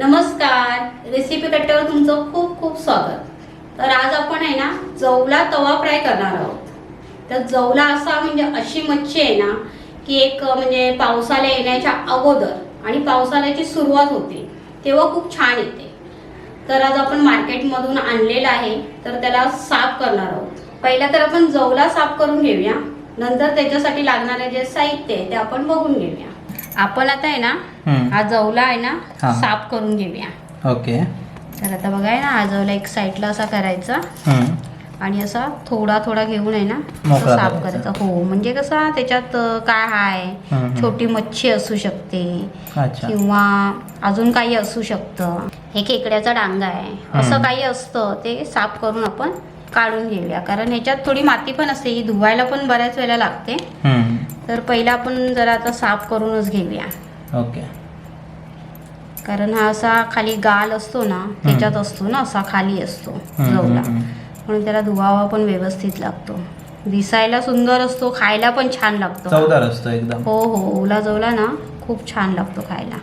नमस्कार. रेसिपी कट्ट्यावर तुमचं खूप खूप स्वागत. तर आज आपण आहे ना जवला तवा फ्राय करणार आहोत. तर जवला असा म्हणजे अशी मच्छी आहे ना की एक म्हणजे पावसाला येण्याच्या अगोदर आणि पावसाळ्याची सुरुवात होते तेव्हा खूप छान येते. तर आज आपण मार्केटमधून आणलेलं आहे तर त्याला साफ करणार आहोत. पहिला तर आपण जवला साफ करून घेऊया. नंतर त्याच्यासाठी लागणारे जे साहित्य आहे ते आपण बघून घेऊया. आपण आता आहे ना. हा जवला आहे ना. साफ करून घेऊया ओके तर आता बघाय ना हा जवला एक साईडला असा करायचा. आणि असा थोडा थोडा घेऊन आहे ना साफ करायचा. हो म्हणजे कसा त्याच्यात काय हाय हम्म. छोटी मच्छी असू शकते अच्छा किंवा अजून काही असू शकतं हे खेकड्याचा डांगा आहे असं. काही असतं ते साफ करून आपण काढून घेऊया कारण ह्याच्यात थोडी माती पण असते ही धुवायला पण बऱ्याच वेळेला लागते. तर पहिला आपण जरा आता साफ करूनच घेऊया. ओके. कारण हा असा खाली गाल असतो ना त्याच्यात असतो ना असा खाली असतो जवला हम्म, म्हणून त्याला धुवावा पण व्यवस्थित लागतो. दिसायला सुंदर असतो खायला पण छान लागतो. चवदार असतो एकदम. हो हो ओला जवला ना खूप छान लागतो खायला.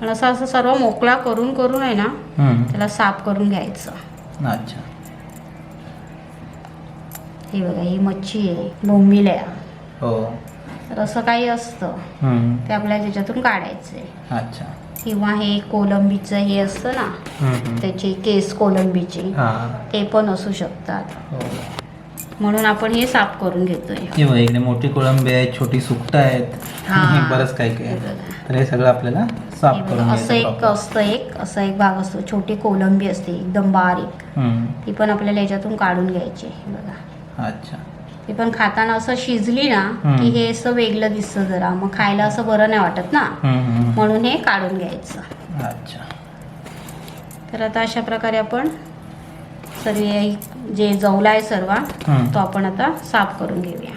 पण असं असं सर्व मोकळा करून करून आहे ना. त्याला साफ करून घ्यायचं. अच्छा. हे बघा ही मच्छी आहे बोंबिल्या हो. तर असं काही असतं हम्म. ते आपल्याला त्याच्यातून काढायचं आहे अच्छा किंवा हे कोलंबीचं हे असतं ना हम्म. त्याचे केस कोलंबीचे हा ते पण असू शकतात हो म्हणून आपण हे साफ करून घेतोय हे बघ इकडे मोठी कोळंबी आहे छोटी सुकट आहेत हा. बरंच काही काही हे आहे. बघा. तर हे सगळं आपल्याला हे साफ बघा, करून असं एक proper. असतं एक असा एक भाग असतो छोटी कोलंबी असते एकदम बारीक हम्म. ती पण आपल्याला याच्यातून काढून घ्यायची हे बघा अच्छा ती पण खाताना असं शिजली ना. की हे असं वेगळं दिसतं जरा मग खायला असं बरं नाही वाटत ना. म्हणून हे काढून घ्यायचं अच्छा तर आता अशा प्रकारे आपण सर्व जे जवला आहे सर्व. तो आपण आता साफ करून घेऊया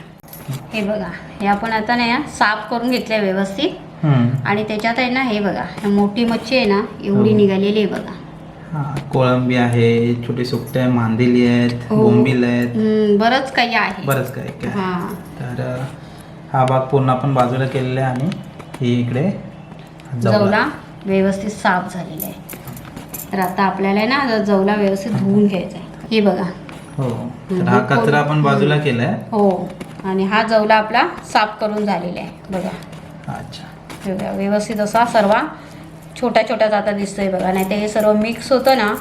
हे बघा हे आपण आता नाही साफ करून घेतलंय व्यवस्थित. आणि त्याच्यात आहे ना हे बघा मोठी मच्छी आहे ना एवढी. निघालेली आहे बघा कोळंबी आहे छोटी सुकटे आहे मांदेली आहेत हो. बोंबील आहेत. हम्म, बरंच काही आहे. बरंच काय काय हा. तर अ, हा भाग पूर्ण आपण बाजूला केलेला आहे आणि ही इकडे जवला व्यवस्थित साफ झालेला आहे. तर आता आपल्याला आहे ना जवला व्यवस्थित धुवून घ्यायचा आहे. हे बघा. हो. तर हा कचरा आपण बाजूला केलाय. हो. आणि हा जवला आपला साफ करून झालेला आहे. बघा. अच्छा. हे बघा व्यवस्थित असा सर्व छोट्या छोट्या जाता दिसतोय बघा नाही तर हे सर्व मिक्स होतं ना.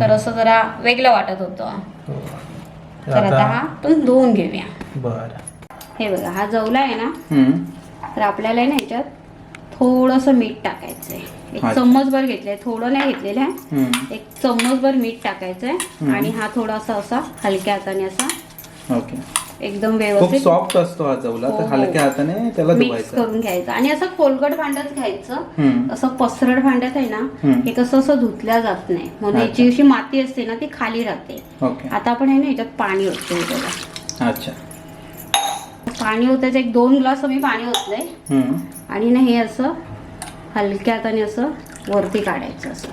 तर असं जरा वेगळं वाटत होतं हो. तर आता हा आपण धुवून घेऊया बर हे बघा हा जवला आहे ना. तर आपल्याला ना ह्याच्यात थोडंसं मीठ टाकायचं आहे एक. चम्मचभर घेतलंय थोडं नाही घेतलेलं आहे. एक चम्मचभर मीठ टाकायचं आहे हम्म. आणि हा थोडासा असा हलक्या हाताने असा ओके एकदम खूप व्यवस्थित. सॉफ्ट असतो हा जवला हो, तर हो. हलक्या हाताने त्याला मिक्स धुवायचं. करून घ्यायचं. आणि असं खोलगट भांड्यात घ्यायचं. हम्म. असं पसरट भांड्यात आहे ना हम्म. हे कसं असं धुतल्या जात नाही. म्हणून अच्छा. याची अशी माती असते ना ती खाली राहते. ओके. आता आपण आहे ना ह्याच्यात पाणी ओततोय बघा. अच्छा. पाणी ओतायचं एक दोन ग्लास मी पाणी ओतलंय. हम्म. आणि ना हे असं हलक्या हाताने असं वरती काढायचं असं.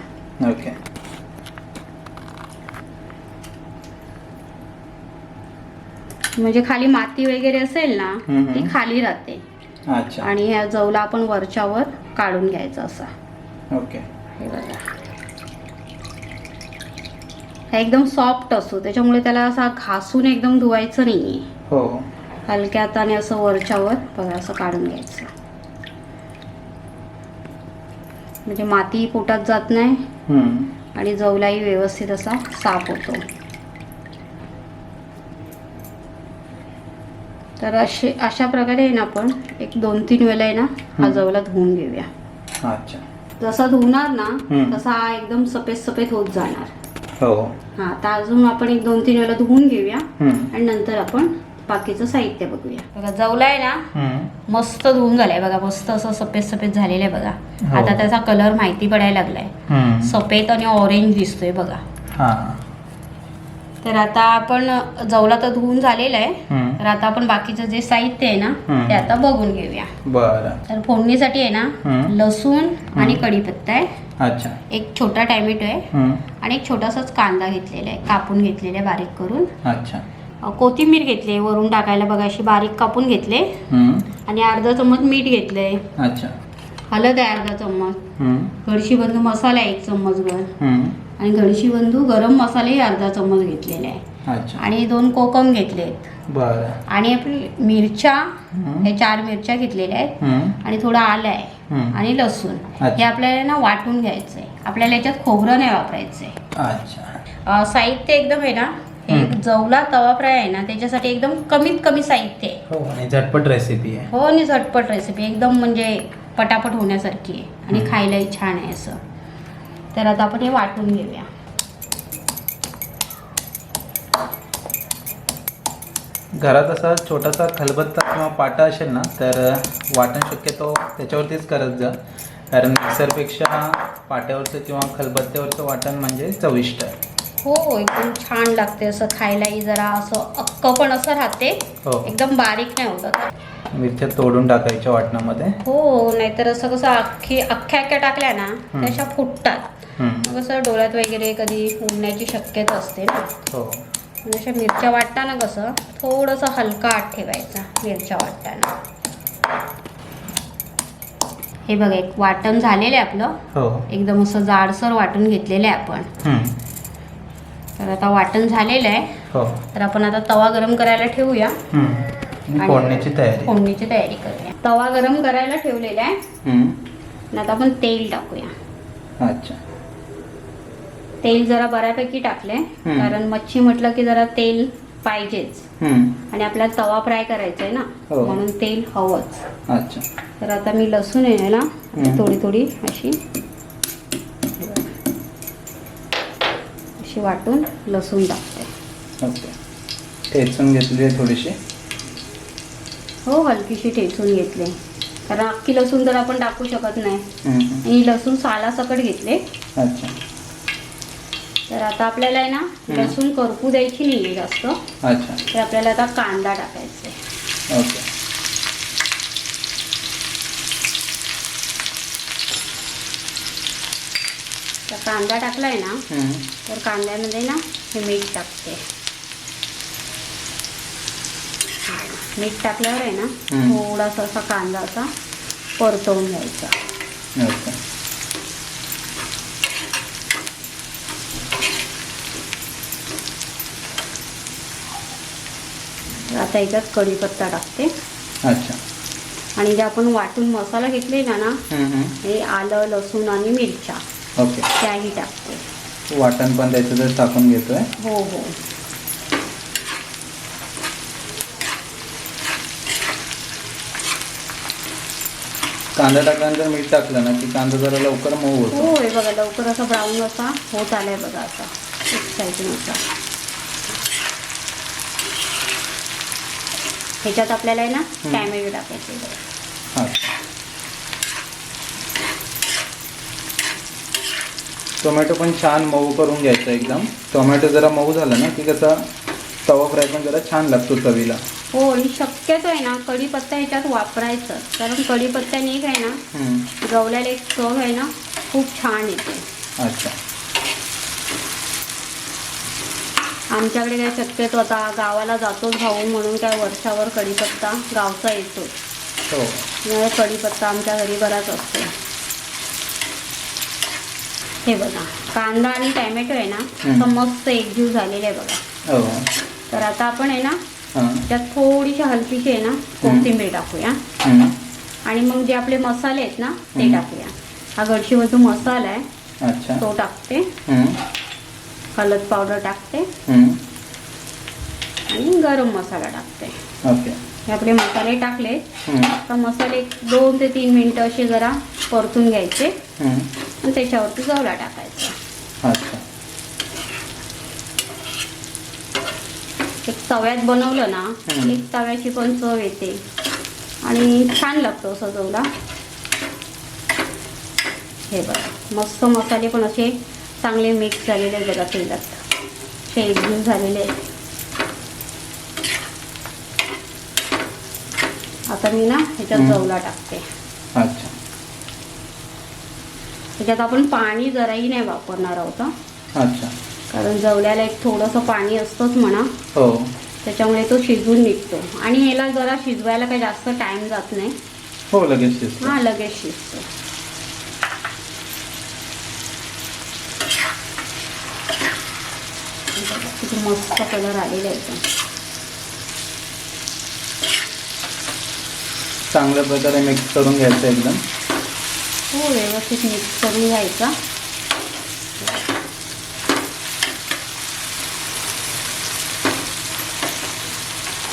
ओके. म्हणजे खाली माती वगैरे असेल ना हम्म. ती खाली राहते. अच्छा. आणि ह्या जवला आपण वरच्यावर काढून घ्यायचा असा. ओके. हे बघा. हा एकदम सॉफ्ट असतो त्याच्यामुळे त्याला असा घासून एकदम धुवायचं नाहीये. हो. हलक्या हाताने असं वरच्यावर बघा असं काढून घ्यायचं. म्हणजे माती पोटात जात नाही. हम्म. आणि जवलाही व्यवस्थित असा साफ होतो. तर असे अशा प्रकारे आहे ना आपण एक दोन तीन वेळेला आहे ना हा. जवला धुवून घेऊया अच्छा जसा धुवणार ना. तसा हा एकदम सफेद सफेद होत जाणार हो हा आता अजून आपण एक दोन तीन वेळेला धुवून घेऊया. आणि नंतर आपण बाकीचं साहित्य बघूया बघा जवला आहे ना. मस्त धुवून झालाय बघा मस्त असं सफेद सफेद झालेलं आहे बघा हो. आता त्याचा कलर माहिती पडायला लागलाय. सफेद आणि ऑरेंज दिसतोय बघा हा तर आता आपण जवला तर धुवून झालेला आहे. तर आता आपण बाकीचं जे साहित्य आहे ना. ते आता बघून घेऊया. बरं. तर फोडणीसाठी आहे ना. लसूण आणि कढीपत्ता आहे. अच्छा. एक छोटा टॅमॅटो आहे. आणि एक छोटासाच कांदा घेतलेला आहे कापून घेतलेला आहे बारीक करून. अच्छा. कोथिंबीर घेतली वरून टाकायला बघा अशी बारीक कापून घेतले. आणि अर्धा चमच मीठ घेतलंय. अच्छा. हळद आहे अर्धा चम्मच. गडशी बंधू मसाला आहे एक चम्मचभर. हम्म. आणि गडशी बंधू गरम मसालेही अर्धा चम्मच घेतलेले आहे. अच्छा. आणि दोन कोकम घेतले आहेत. बरं. आणि आपली मिरच्या हे चार मिरच्या घेतलेल्या आहेत. आणि थोडा आला आहे. आणि लसूण. हे आपल्याला ना वाटून घ्यायचं आहे आपल्याला याच्यात खोबरं नाही वापरायचं आहे अच्छा. अं, साहित्य एकदम आहे ना हम्म. जवला तवा फ्राय आहे ना त्याच्यासाठी एकदम कमीत कमी साहित्य आहे. हो झटपट रेसिपी आहे. हो आणि झटपट रेसिपी एकदम म्हणजे पटापट होण्यासारखी आहे. आणि. खायलाही छान आहे असं. तर आता आपण हे वाटून घेऊया. घरात असा छोटासा खलबत्ता किंवा पाटा असेल ना तर वाटण शक्यतो त्याच्यावरतीच करत जा. कारण मिक्सरपेक्षा पाट्यावरचं किंवा खलबत्त्यावरचं वाटण म्हणजे चविष्ट. आहे हो एकदम छान लागते असं खायलाही जरा असं अक्क पण असं राहते. हो. एकदम बारीक नाही होत मिरच्या तोडून टाकायच्या वाटणामध्ये. हो नाहीतर असं कसं अख्खी अख्ख्या अख्ख्या टाकल्या ना हम्म. त्या अशा फुटतात. हम्म, मग कसं डोळ्यात वगैरे कधी उडण्याची शक्यता असते ना. हो. अशा मिरच्या वाटताना कसं थोडंसं हलका आत ठेवायचा मिरच्या वाटताना हे बघा एक वाटण झालेलं आहे आपलं. हो. एकदम असं जाडसर वाटून घेतलेलं आहे आपण. तर आता वाटण झालेलं आहे. हो. तर आपण आता तवा गरम करायला ठेवूया. फोडण्याची तयारी. फोडणीची तयारी करूया. तवा गरम करायला ठेवलेला आहे. आता आपण तेल टाकूया. अच्छा. तेल जरा बऱ्यापैकी टाकले. कारण मच्छी म्हटलं की जरा तेल पाहिजेच. आणि आपल्याला तवा फ्राय करायचा आहे ना हो. म्हणून तेल हवंच. अच्छा. तर आता मी लसूण आहे ना. थोडी थोडी अशी अशी वाटून लसूण टाकते. ठेचून घेतली थोडीशी? हो हलकीशी ठेचून घेतले. कारण अख्खी लसूण तर आपण टाकू शकत नाही. आणि लसूण सालासकट घेतले. अच्छा. तर आता आपल्याला आहे ना लसूण करपू द्यायची नाही आहे जास्त. अच्छा. तर आपल्याला आता कांदा टाकायचा आहे. ओके. तर कांदा टाकलाय ना हम्म, तर कांद्यामध्ये ना हे मीठ टाकते. मीठ टाकल्यावर आहे ना हम्म. थोडासा असा कांदा असा परतवून घ्यायचा. ओके तर आता याच्यात कढीपत्ता टाकते. अच्छा. आणि जे आपण वाटून मसाला घेतलेला ना. हे आलं लसूण आणि मिरच्या. ओके. त्याही टाकते. वाटण पण त्याच्यातच टाकून घेतोय. हो हो. कांदा टाकल्यानंतर मीठ टाकलं ना की कांदा जरा लवकर मऊ होतो. हो हे बघा लवकर असा ब्राऊन असा होत आलाय बघा असा एक साईडून असा ह्याच्यात आपल्याला आहे ना टॅमॅटो टाकायचे टोमॅटो पण छान मऊ करून घ्यायचा एकदम. टोमॅटो जरा मऊ झाला ना की कसा तवा फ्राय पण जरा छान लागतो चवीला. हो आणि शक्यतो आहे ना कढीपत्ता ह्याच्यात वापरायचं. कारण कढीपत्त्याने आहे ना गवल्याला एक चव आहे ना खूप छान येते. अच्छा. आमच्याकडे काय शक्यतो आता गावाला जातोच भाऊ म्हणून काय वर्षावर कढीपत्ता गावचा येतो. हो. त्यामुळे कढीपत्ता आमच्या घरी बराच असतो. हे बघा कांदा आणि टॅमॅटो आहे ना. तर मस्त एकजीव झालेले आहे बघा. हो. तर आता आपण आहे ना त्यात थोडीशी हलकीशी आहे ना कोथिंबीर टाकूया. आणि मग जे आपले मसाले आहेत ना ते. टाकूया. हा गडशीवरचा मसाला आहे तो टाकते. हळद पावडर टाकते. आणि गरम मसाला टाकते. ओके. हे आपले मसाले टाकले. आता मसाले दोन ते तीन मिनटं असे जरा परतून घ्यायचे. आणि त्याच्यावरती जवला टाकायचा. अच्छा. एक तव्यात बनवलं ना. एक तव्याची पण चव येते. आणि छान लागतो असं जवला हे बघा मस्त मसाले पण असे चांगले मिक्स झालेले आहेत बघा तेलात एकजीव झालेले आहेत. आता मी ना ह्याच्यात. जवला टाकते. अच्छा. त्याच्यात आपण पाणी जराही नाही वापरणार आहोत. अच्छा. कारण जवल्याला एक थोडंसं पाणी असतंच म्हणा. हो. त्याच्यामुळे तो शिजून निघतो. आणि ह्याला जरा शिजवायला काही जास्त टाइम जात नाही. हो लगेच शिजतो. हा लगेच शिजतो. किती मस्त कलर आलेला आहे. चांगल्या प्रकारे मिक्स करून घ्यायचं एकदम हो व्यवस्थित मिक्स करून घ्यायचा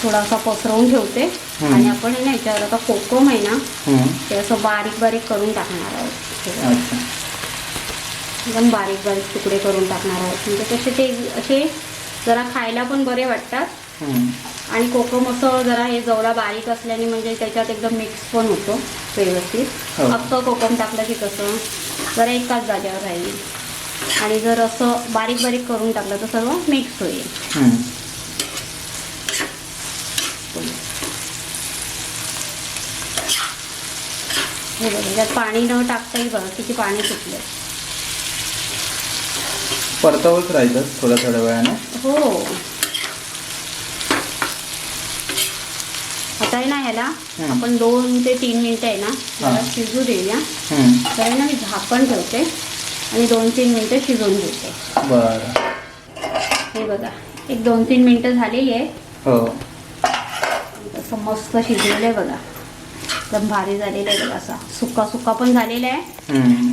थोडासा पसरवून ठेवते. आणि आपण याच्यावर आता कोकम आहे ना. ते असं बारीक बारीक करून टाकणार आहोत एकदम बारीक बारीक तुकडे करून टाकणार आहोत म्हणजे कसे ते असे जरा खायला पण बरे वाटतात. आणि कोकम असं जरा हे जवळा बारीक असल्याने म्हणजे त्याच्यात एकदम मिक्स पण होतो व्यवस्थित हो. अख्खं कोकम टाकलं की कसं जरा एकाच जागेवर राहील आणि जर असं बारीक बारीक करून टाकलं तर सर्व मिक्स होईल. हे बघा त्यात पाणी न टाकताही बघा किती पाणी सुटलं परतवत राहायचं थोड्या थोड्या वेळाने. हो. आता आहे ना ह्याला. आपण दोन ते तीन मिनटं आहे ना. शिजू देऊया. तर आहे ना मी झाकण ठेवते आणि दोन तीन मिनटं शिजवून घेते. बरं. हे बघा एक दोन तीन मिनटं झालेली आहे. हो. असं मस्त शिजलेलं आहे बघा. एकदम भारी झालेलं आहे बघा असा. सुक्का सुक्का पण झालेला आहे.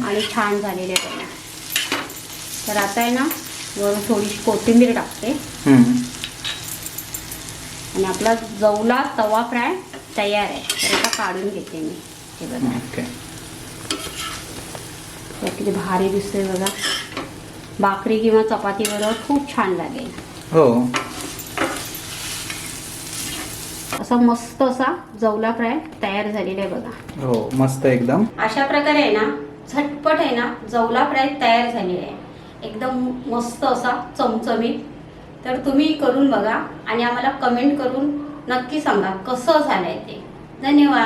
आणि छान झालेले आहे बघा. तर आता आहे ना वरून थोडीशी कोथिंबीर टाकते. आणि आपला जवला तवा फ्राय तयार आहे. तर आता काढून घेते मी. हे बघा. तर किती भारी दिसतोय बघा. भाकरी किंवा चपातीबरोबर खूप छान लागेल. हो. असा मस्त असा जवला फ्राय तयार झालेला आहे बघा. हो मस्त एकदम. अशा प्रकारे आहे ना झटपट आहे ना जवला फ्राय तयार झालेला आहे. एकदम मस्त असा चमचमीत. तर तुम्ही करून बघा आणि आम्हाला कमेंट करून नक्की सांगा कसं झालं आहे ते. धन्यवाद.